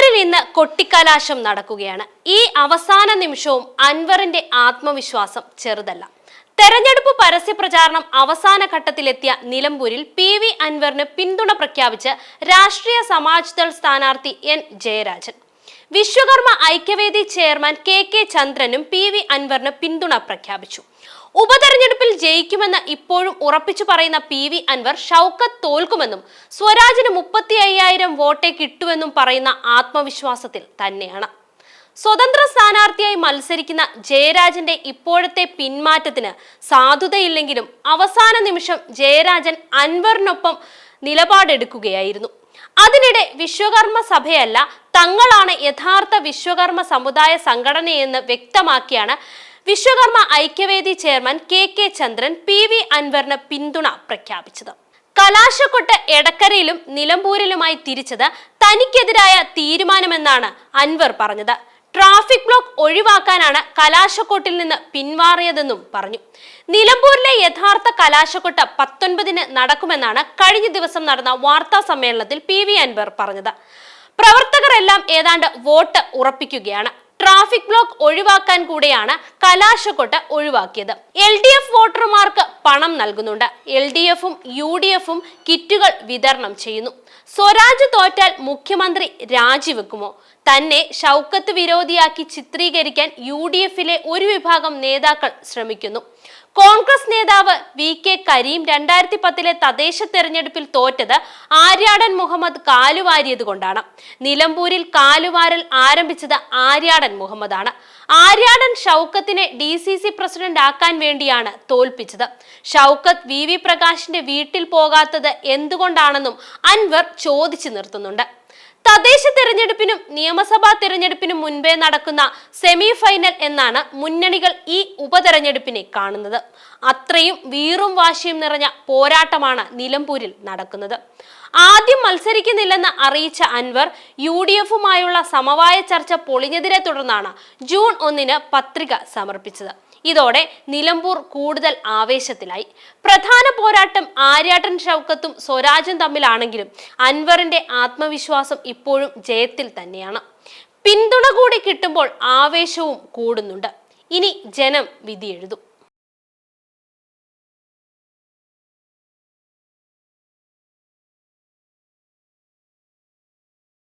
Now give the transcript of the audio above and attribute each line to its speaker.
Speaker 1: നിലമ്പൂരിൽ ഇന്ന് കൊട്ടിക്കലാശം നടക്കുകയാണ്. ഈ അവസാന നിമിഷവും അൻവറിന്റെ ആത്മവിശ്വാസം ചെറുതല്ല. തെരഞ്ഞെടുപ്പ് പരസ്യ പ്രചാരണം അവസാന ഘട്ടത്തിലെത്തിയ നിലമ്പൂരിൽ പി വി അൻവറിന് പിന്തുണ പ്രഖ്യാപിച്ച് രാഷ്ട്രീയ സമാജ് ദൾ സ്ഥാനാർത്ഥി N Jayarajan. Vishwakarma Aikyavedi chairman K K ചന്ദ്രനും പി വി അൻവറിന് പിന്തുണ പ്രഖ്യാപിച്ചു. ഉപതെരഞ്ഞെടുപ്പിൽ ജയിക്കുമെന്ന് ഇപ്പോഴും ഉറപ്പിച്ചു പറയുന്ന പി വി അൻവർ ഷൗക്കത്ത് തോൽക്കുമെന്നും സ്വരാജിന് മുപ്പത്തി അയ്യായിരം വോട്ടേ കിട്ടുമെന്നും പറയുന്ന ആത്മവിശ്വാസത്തിൽ തന്നെയാണ്. സ്വതന്ത്ര സ്ഥാനാർത്ഥിയായി മത്സരിക്കുന്ന ജയരാജന്റെ ഇപ്പോഴത്തെ പിന്മാറ്റത്തിന് സാധുതയില്ലെങ്കിലും അവസാന നിമിഷം ജയരാജൻ അൻവറിനൊപ്പം നിലപാടെടുക്കുകയായിരുന്നു. അതിനിടെ വിശ്വകർമ്മ സഭയല്ല തങ്ങളാണ് യഥാർത്ഥ വിശ്വകർമ്മ സമുദായ സംഘടനയെന്ന് വ്യക്തമാക്കിയാണ് Vishwakarma Aikyavedi chairman K K Chandran P V അൻവറിന് പിന്തുണ പ്രഖ്യാപിച്ചത്. കലാശക്കൊട്ട് എടക്കരയിലും നിലമ്പൂരിലുമായി തിരിച്ചത് തനിക്കെതിരായ തീരുമാനമെന്നാണ് അൻവർ പറഞ്ഞത്. ട്രാഫിക് ബ്ലോക്ക് ഒഴിവാക്കാനാണ് കലാശക്കൊട്ടിൽ നിന്ന് പിന്മാറിയതെന്നും പറഞ്ഞു. നിലമ്പൂരിലെ യഥാർത്ഥ കലാശക്കൊട്ട് പത്തൊൻപതിന് നടക്കുമെന്നാണ് കഴിഞ്ഞ ദിവസം നടന്ന വാർത്താ സമ്മേളനത്തിൽ പി വി അൻവർ പറഞ്ഞത്. പ്രവർത്തകരെല്ലാം ഏതാണ്ട് വോട്ട് ഉറപ്പിക്കുകയാണ്. ട്രാഫിക് ബ്ലോക്ക് ഒഴിവാക്കാൻ കൂടെയാണ് കലാശക്കൊട്ട ഒഴിവാക്കിയത്. എൽ ഡി എഫ് വോട്ടർമാർക്ക് പണം നൽകുന്നുണ്ട്. എൽ ഡി എഫും യു ഡി എഫും കിറ്റുകൾ വിതരണം ചെയ്യുന്നു. സ്വരാജ് തോറ്റാൽ മുഖ്യമന്ത്രി രാജിവെക്കുമോ? തന്നെ ഷൗക്കത്ത് വിരോധിയാക്കി ചിത്രീകരിക്കാൻ യു ഡി എഫിലെ ഒരു വിഭാഗം നേതാക്കൾ ശ്രമിക്കുന്നു. കോൺഗ്രസ് നേതാവ് വി കെ കരീം രണ്ടായിരത്തി പത്തിലെ തദ്ദേശ തെരഞ്ഞെടുപ്പിൽ തോറ്റത് ആര്യാടൻ മുഹമ്മദ് കാലുവാരിയത് കൊണ്ടാണ്. നിലമ്പൂരിൽ കാലുവാരൽ ആരംഭിച്ചത് ആര്യാടൻ മുഹമ്മദാണ്. ആര്യാടൻ ഷൗക്കത്തിനെ ഡി സി സി പ്രസിഡന്റ് ആക്കാൻ വേണ്ടിയാണ് തോൽപ്പിച്ചത്. ഷൗക്കത്ത് വി വി പ്രകാശിന്റെ വീട്ടിൽ പോകാത്തത് എന്തുകൊണ്ടാണെന്നും അൻവർ ചോദിച്ചു നിർത്തുന്നുണ്ട്. തദ്ദേശ തെരഞ്ഞെടുപ്പിനും നിയമസഭാ തെരഞ്ഞെടുപ്പിനും മുൻപേ നടക്കുന്ന സെമി ഫൈനൽ എന്നാണ് മുന്നണികൾ ഈ ഉപതെരഞ്ഞെടുപ്പിനെ കാണുന്നത്. അത്രയും വീറും വാശിയും നിറഞ്ഞ പോരാട്ടമാണ് നിലമ്പൂരിൽ നടക്കുന്നത്. ആദ്യം മത്സരിക്കുന്നില്ലെന്ന് അറിയിച്ച അൻവർ യു ഡി എഫുമായുള്ള സമവായ ചർച്ച പൊളിഞ്ഞതിനെ തുടർന്നാണ് ജൂൺ ഒന്നിന് പത്രിക സമർപ്പിച്ചത്. ഇതോടെ നിലമ്പൂർ കൂടുതൽ ആവേശത്തിലായി. പ്രധാന പോരാട്ടം ആര്യാട്ടൻ ഷൗക്കത്തും സ്വരാജും തമ്മിലാണെങ്കിലും അൻവറിന്റെ ആത്മവിശ്വാസം ഇപ്പോഴും ജയത്തിൽ തന്നെയാണ്. പിന്തുണ കൂടി കിട്ടുമ്പോൾ ആവേശവും കൂടുന്നുണ്ട്. ഇനി ജനം വിധി എഴുതും